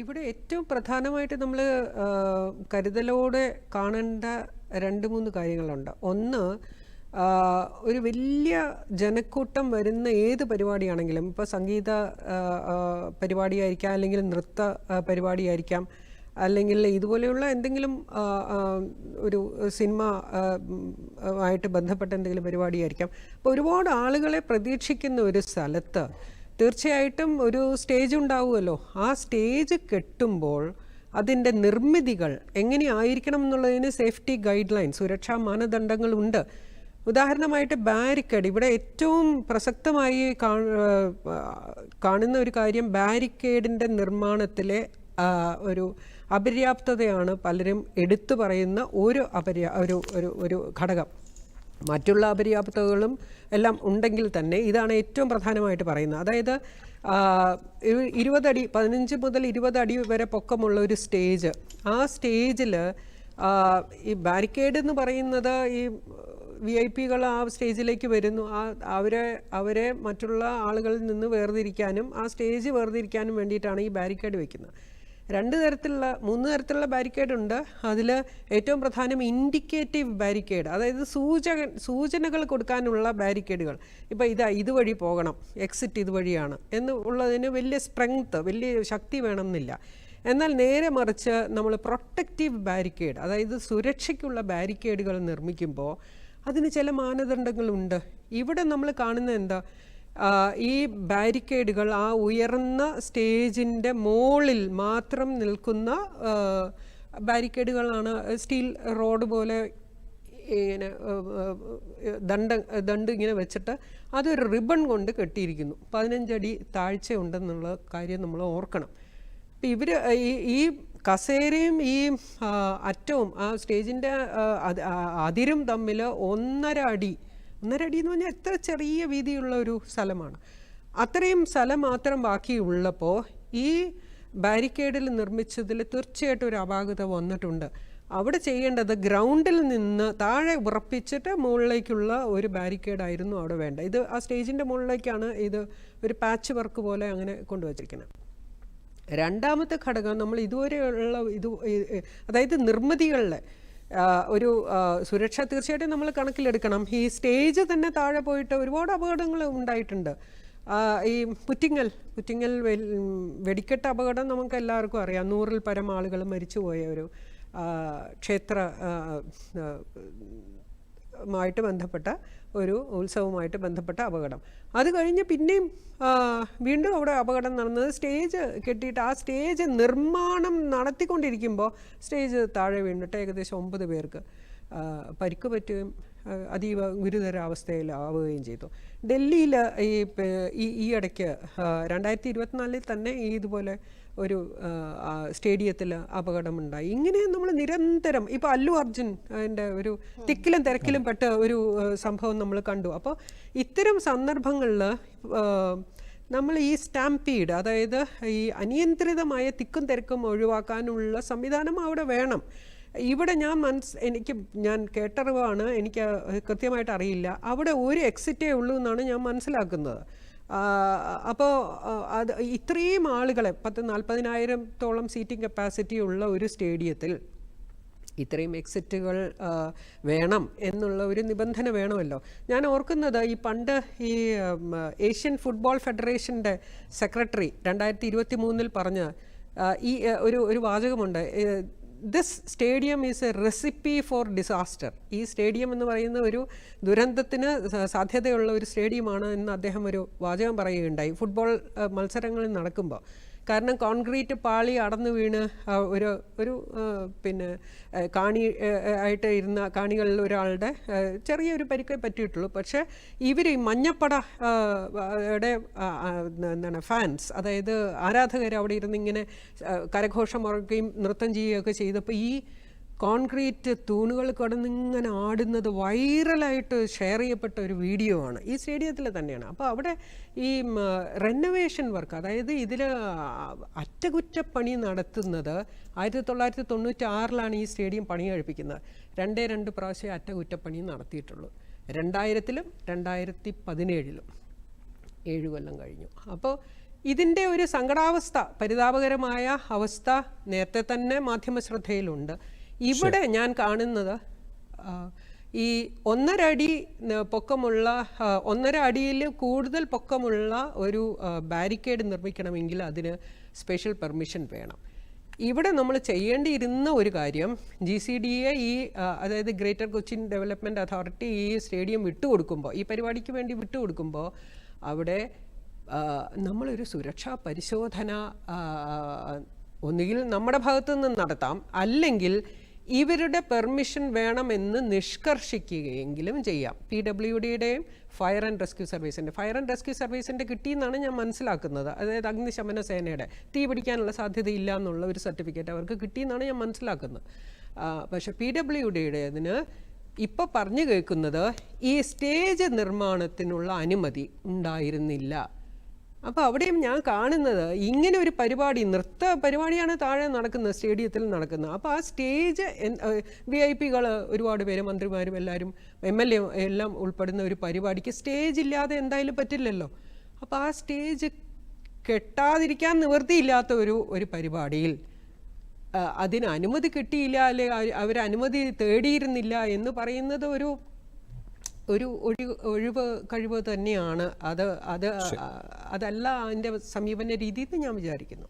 ഇവിടെ ഏറ്റവും പ്രധാനമായിട്ട് നമ്മൾ കരുതലോടെ കാണേണ്ട രണ്ട് മൂന്ന് കാര്യങ്ങളുണ്ട്. ഒന്ന് ഒരു വലിയ ജനക്കൂട്ടം വരുന്ന ഏത് പരിപാടിയാണെങ്കിലും ഇപ്പോൾ സംഗീത പരിപാടിയായിരിക്കാം അല്ലെങ്കിൽ നൃത്ത പരിപാടിയായിരിക്കാം അല്ലെങ്കിൽ ഇതുപോലെയുള്ള എന്തെങ്കിലും ഒരു സിനിമ ആയിട്ട് ബന്ധപ്പെട്ട എന്തെങ്കിലും പരിപാടിയായിരിക്കാം. അപ്പോൾ ഒരുപാട് ആളുകളെ പ്രതീക്ഷിക്കുന്ന ഒരു സ്ഥലത്ത് തീർച്ചയായിട്ടും ഒരു സ്റ്റേജ് ഉണ്ടാവുമല്ലോ. ആ സ്റ്റേജ് കെട്ടുമ്പോൾ അതിന്റെ നിർമ്മിതികൾ എങ്ങനെയായിരിക്കണം എന്നുള്ളതിന് സേഫ്റ്റി ഗൈഡ് ലൈൻ സുരക്ഷാ മാനദണ്ഡങ്ങളുണ്ട് ഉദാഹരണമായിട്ട് ബാരിക്കേഡ് ഇവിടെ ഏറ്റവും പ്രസക്തമായി കാണുന്ന ഒരു കാര്യം ബാരിക്കേഡിന്റെ നിർമ്മാണത്തിലെ ഒരു അപര്യാപ്തതയാണ് പലരും എടുത്തു പറയുന്ന ഒരു അപര്യ ഒരു ഒരു ഒരു ഘടകം. മറ്റുള്ള അപര്യാപ്തതകളും എല്ലാം ഉണ്ടെങ്കിൽ തന്നെ ഇതാണ് ഏറ്റവും പ്രധാനമായിട്ട് പറയുന്നത്. അതായത് ഇരുപതടി പതിനഞ്ച് മുതൽ ഇരുപതടി വരെ പൊക്കമുള്ള ഒരു സ്റ്റേജ്. ആ സ്റ്റേജിൽ ഈ ബാരിക്കേഡ് എന്ന് പറയുന്നത് ഈ വി ഐ പികൾ ആ സ്റ്റേജിലേക്ക് വരുന്നു. ആ അവരെ അവരെ മറ്റുള്ള ആളുകളിൽ നിന്ന് വേർതിരിക്കാനും ആ സ്റ്റേജ് വേർതിരിക്കാനും വേണ്ടിയിട്ടാണ് ഈ ബാരിക്കേഡ് വെക്കുന്നത്. രണ്ട് തരത്തിലുള്ള മൂന്ന് തരത്തിലുള്ള ബാരിക്കേഡ് ഉണ്ട്. അതിൽ ഏറ്റവും പ്രധാനം ഇൻഡിക്കേറ്റീവ് ബാരിക്കേഡ് അതായത് സൂചക സൂചനകൾ കൊടുക്കാനുള്ള ബാരിക്കേഡുകൾ ഇപ്പോൾ ഇതാ ഇതുവഴി പോകണം എക്സിറ്റ് ഇതുവഴിയാണ് എന്ന് ഉള്ളതിന് വലിയ സ്ട്രെങ്ത്ത് വലിയ ശക്തി വേണമെന്നില്ല. എന്നാൽ നേരെ മറിച്ച് നമ്മൾ പ്രൊട്ടക്റ്റീവ് ബാരിക്കേഡ് അതായത് സുരക്ഷയ്ക്കുള്ള ബാരിക്കേഡുകൾ നിർമ്മിക്കുമ്പോൾ അതിന് ചില മാനദണ്ഡങ്ങളുണ്ട്. ഇവിടെ നമ്മൾ കാണുന്ന എന്താ? ഈ ബാരിക്കേഡുകൾ ആ ഉയർന്ന സ്റ്റേജിന്റെ മോളിൽ മാത്രം നിൽക്കുന്ന ബാരിക്കേഡുകളാണ് സ്റ്റീൽ റോഡ് പോലെ ഇങ്ങനെ ഏഹ്, ദണ്ട് ഇങ്ങനെ വെച്ചിട്ട് അതൊരു റിബൺ കൊണ്ട് കെട്ടിയിരിക്കുന്നു. പതിനഞ്ചടി താഴ്ച ഉണ്ടെന്നുള്ള കാര്യം നമ്മൾ ഓർക്കണം. അപ്പം ഇവർ ഈ കസേരയും ഈ അറ്റവും ആ സ്റ്റേജിന്റെ അതിരും തമ്മിൽ ഒന്നര അടി ഒന്നര അടി എന്ന് പറഞ്ഞാൽ എത്ര ചെറിയ വീതിയുള്ള ഒരു സ്ഥലമാണ്. അത്രയും സ്ഥലം മാത്രം ബാക്കിയുള്ളപ്പോൾ ഈ ബാരിക്കേഡിൽ നിർമ്മിച്ചതിൽ തീർച്ചയായിട്ടും ഒരു അപാകത വന്നിട്ടുണ്ട്. അവിടെ ചെയ്യേണ്ടത് ഗ്രൗണ്ടിൽ നിന്ന് താഴെ ഉറപ്പിച്ചിട്ട് മുകളിലേക്കുള്ള ഒരു ബാരിക്കേഡായിരുന്നു അവിടെ വേണ്ട ഇത് ആ സ്റ്റേജിന്റെ മുകളിലേക്കാണ് ഇത് ഒരു പാച്ച് വർക്ക് പോലെ അങ്ങനെ കൊണ്ടുവച്ചിരിക്കുന്നത്. രണ്ടാമത്തെ ഘടകം നമ്മൾ ഇതുവരെയുള്ള ഇത് അതായത് നിർമ്മിതികളിലെ ഒരു സുരക്ഷ തീർച്ചയായിട്ടും നമ്മൾ കണക്കിലെടുക്കണം. ഈ സ്റ്റേജ് തന്നെ താഴെ പോയിട്ട് ഒരുപാട് അപകടങ്ങൾ ഉണ്ടായിട്ടുണ്ട്. ഈ പുറ്റിങ്ങൽ പുറ്റിങ്ങൽ വെടിക്കെട്ട അപകടം നമുക്ക് എല്ലാവർക്കും അറിയാം. നൂറിൽ പരം ആളുകൾ മരിച്ചുപോയ ഒരു ക്ഷേത്ര മായിട്ട് ബന്ധപ്പെട്ട ഒരു ഉത്സവവുമായിട്ട് ബന്ധപ്പെട്ട അപകടം. അത് കഴിഞ്ഞ് പിന്നെയും വീണ്ടും അവിടെ അപകടം നടന്നത് സ്റ്റേജ് കെട്ടിയിട്ട് ആ സ്റ്റേജ് നിർമ്മാണം നടത്തിക്കൊണ്ടിരിക്കുമ്പോൾ സ്റ്റേജ് താഴെ വീണിട്ട് ഏകദേശം ഒമ്പത് പേർക്ക് പരിക്ക് പറ്റുകയും അതീവ ഗുരുതരാവസ്ഥയിലാവുകയും ചെയ്തു. ഡൽഹിയിൽ ഈ ഈ ഇടയ്ക്ക് രണ്ടായിരത്തി ഇരുപത്തിനാലിൽ തന്നെ ഈ ഇതുപോലെ ഒരു സ്റ്റേഡിയത്തിൽ അപകടമുണ്ടായി. ഇങ്ങനെ നമ്മൾ നിരന്തരം ഇപ്പോൾ അല്ലു അർജുൻ അതിന്റെ ഒരു തിക്കിലും തിരക്കിലും പെട്ട ഒരു സംഭവം നമ്മൾ കണ്ടു. അപ്പോൾ ഇത്തരം സന്ദർഭങ്ങളിൽ നമ്മൾ ഈ സ്റ്റാമ്പീഡ് അതായത് ഈ അനിയന്ത്രിതമായ തിക്കും തിരക്കും ഒഴിവാക്കാനുള്ള സംവിധാനം അവിടെ വേണം. ഇവിടെ ഞാൻ മനസ് എനിക്ക് ഞാൻ കേട്ടറിവാണ് എനിക്ക് കൃത്യമായിട്ട് അറിയില്ല. അവിടെ ഒരു എക്സിറ്റേ ഉള്ളൂ എന്നാണ് ഞാൻ മനസ്സിലാക്കുന്നത്. അപ്പോൾ അത് ഇത്രയും ആളുകളെ പത്ത് നാൽപ്പതിനായിരത്തോളം സീറ്റിംഗ് കപ്പാസിറ്റി ഉള്ള ഒരു സ്റ്റേഡിയത്തിൽ ഇത്രയും എക്സിറ്റുകൾ വേണം എന്നുള്ള ഒരു നിബന്ധന വേണമല്ലോ. ഞാൻ ഓർക്കുന്നത് ഈ പണ്ട് ഈ ഏഷ്യൻ ഫുട്ബോൾ ഫെഡറേഷന്റെ സെക്രട്ടറി രണ്ടായിരത്തി ഇരുപത്തി മൂന്നിൽ പറഞ്ഞ ഈ ഒരു ഒരു വാചകമുണ്ട് this stadium is a recipe for disaster ഈ സ്റ്റേഡിയം എന്ന് പറയുന്ന ഒരു ദുരന്തത്തിന് സാധ്യതയുള്ള ഒരു സ്റ്റേഡിയമാണ് എന്ന് അദ്ദേഹം ഒരു വാചകം പറയുകയുണ്ടായി. ഫുട്ബോൾ മത്സരങ്ങൾ നടക്കുമ്പോൾ കാരണം കോൺക്രീറ്റ് പാളി അടന്നു വീണ് ഒരു ഒരു പിന്നെ കാണി ആയിട്ട് ഇരുന്ന കാണികളിൽ ഒരാളുടെ ചെറിയൊരു പരിക്കേ പറ്റിയിട്ടുള്ളൂ. പക്ഷേ ഇവർ ഈ മഞ്ഞപ്പട എന്താണ് ഫാൻസ് അതായത് ആരാധകർ അവിടെ ഇരുന്ന് ഇങ്ങനെ കരഘോഷം ഉറക്കുകയും നൃത്തം ചെയ്യുകയൊക്കെ ചെയ്തപ്പോൾ ഈ കോൺക്രീറ്റ് തൂണുകൾ കടന്നിങ്ങനെ ആടുന്നത് വൈറലായിട്ട് ഷെയർ ചെയ്യപ്പെട്ട ഒരു വീഡിയോ ആണ്. ഈ സ്റ്റേഡിയത്തിൽ തന്നെയാണ്. അപ്പോൾ അവിടെ ഈ റെനോവേഷൻ വർക്ക് അതായത് ഇതിൽ അറ്റകുറ്റപ്പണി നടത്തുന്നത് ആയിരത്തി തൊള്ളായിരത്തി തൊണ്ണൂറ്റി ആറിലാണ് ഈ സ്റ്റേഡിയം പണി കഴിപ്പിക്കുന്നത്. രണ്ടേ രണ്ട് പ്രാവശ്യം അറ്റകുറ്റപ്പണി നടത്തിയിട്ടുള്ളൂ. രണ്ടായിരത്തിലും രണ്ടായിരത്തി പതിനേഴിലും ഏഴ് കൊല്ലം കഴിഞ്ഞു. അപ്പോൾ ഇതിന്റെ ഒരു സങ്കടാവസ്ഥ പരിതാപകരമായ അവസ്ഥ നേരത്തെ തന്നെ മാധ്യമ ശ്രദ്ധയിലുണ്ട് ഇവിടെ ഞാൻ കാണുന്നത് ഈ ഒന്നര അടി പൊക്കമുള്ള ഒന്നര അടിയിൽ കൂടുതൽ പൊക്കമുള്ള ഒരു ബാരിക്കേഡ് നിർമ്മിക്കണമെങ്കിൽ അതിന് സ്പെഷ്യൽ പെർമിഷൻ വേണം. ഇവിടെ നമ്മൾ ചെയ്യേണ്ടിയിരുന്ന ഒരു കാര്യം ജി സി ഡി എ ഈ അതായത് ഗ്രേറ്റർ കൊച്ചിൻ ഡെവലപ്മെന്റ് അതോറിറ്റി ഈ സ്റ്റേഡിയം വിട്ടുകൊടുക്കുമ്പോൾ ഈ പരിപാടിക്ക് വേണ്ടി വിട്ടുകൊടുക്കുമ്പോൾ അവിടെ നമ്മളൊരു സുരക്ഷാ പരിശോധന ഒന്നുകിൽ നമ്മുടെ ഭാഗത്തു നിന്ന് നടത്താം അല്ലെങ്കിൽ ഇവരുടെ പെർമിഷൻ വേണമെന്ന് നിഷ്കർഷിക്കുകയെങ്കിലും ചെയ്യാം. പി ഡബ്ല്യു ഡിയുടെയും ഫയർ ആൻഡ് റെസ്ക്യൂ സർവീസിന്റെ ഫയർ ആൻഡ് റെസ്ക്യൂ സർവീസിന്റെ കിട്ടിയെന്നാണ് ഞാൻ മനസ്സിലാക്കുന്നത്. അതായത് അഗ്നിശമന സേനയുടെ തീ പിടിക്കാനുള്ള സാധ്യതയില്ല എന്നുള്ള ഒരു സർട്ടിഫിക്കറ്റ് അവർക്ക് കിട്ടിയെന്നാണ് ഞാൻ മനസ്സിലാക്കുന്നത്. പക്ഷേ പി ഡബ്ല്യു ഡിയുടേതിന് ഇപ്പോൾ പറഞ്ഞു കേൾക്കുന്നത് ഈ സ്റ്റേജ് നിർമ്മാണത്തിനുള്ള അനുമതി ഉണ്ടായിരുന്നില്ല. അപ്പോൾ അവിടെയും ഞാൻ കാണുന്നത് ഇങ്ങനെ ഒരു പരിപാടി നൃത്ത പരിപാടിയാണ് താഴെ നടക്കുന്നത് സ്റ്റേഡിയത്തിൽ നടക്കുന്നത്. അപ്പോൾ ആ സ്റ്റേജ് വി ഐ പികൾ ഒരുപാട് പേര് മന്ത്രിമാരും എല്ലാവരും എം എൽ എ എല്ലാം ഉൾപ്പെടുന്ന ഒരു പരിപാടിക്ക് സ്റ്റേജ് ഇല്ലാതെ എന്തായാലും പറ്റില്ലല്ലോ. അപ്പോൾ ആ സ്റ്റേജ് കെട്ടാതിരിക്കാൻ നിവൃത്തിയില്ലാത്ത ഒരു ഒരു പരിപാടിയിൽ അതിന് അനുമതി കിട്ടിയില്ല അല്ലെ അവർ അനുമതി തേടിയിരുന്നില്ല എന്ന് പറയുന്നത് ഒരു ഒരു ഒഴി- ഒഴിവ് കഴിവ് തന്നെയാണ്. അത് അത് അതല്ല അതിന്റെ സമീപന രീതി എന്ന് ഞാൻ വിചാരിക്കുന്നു.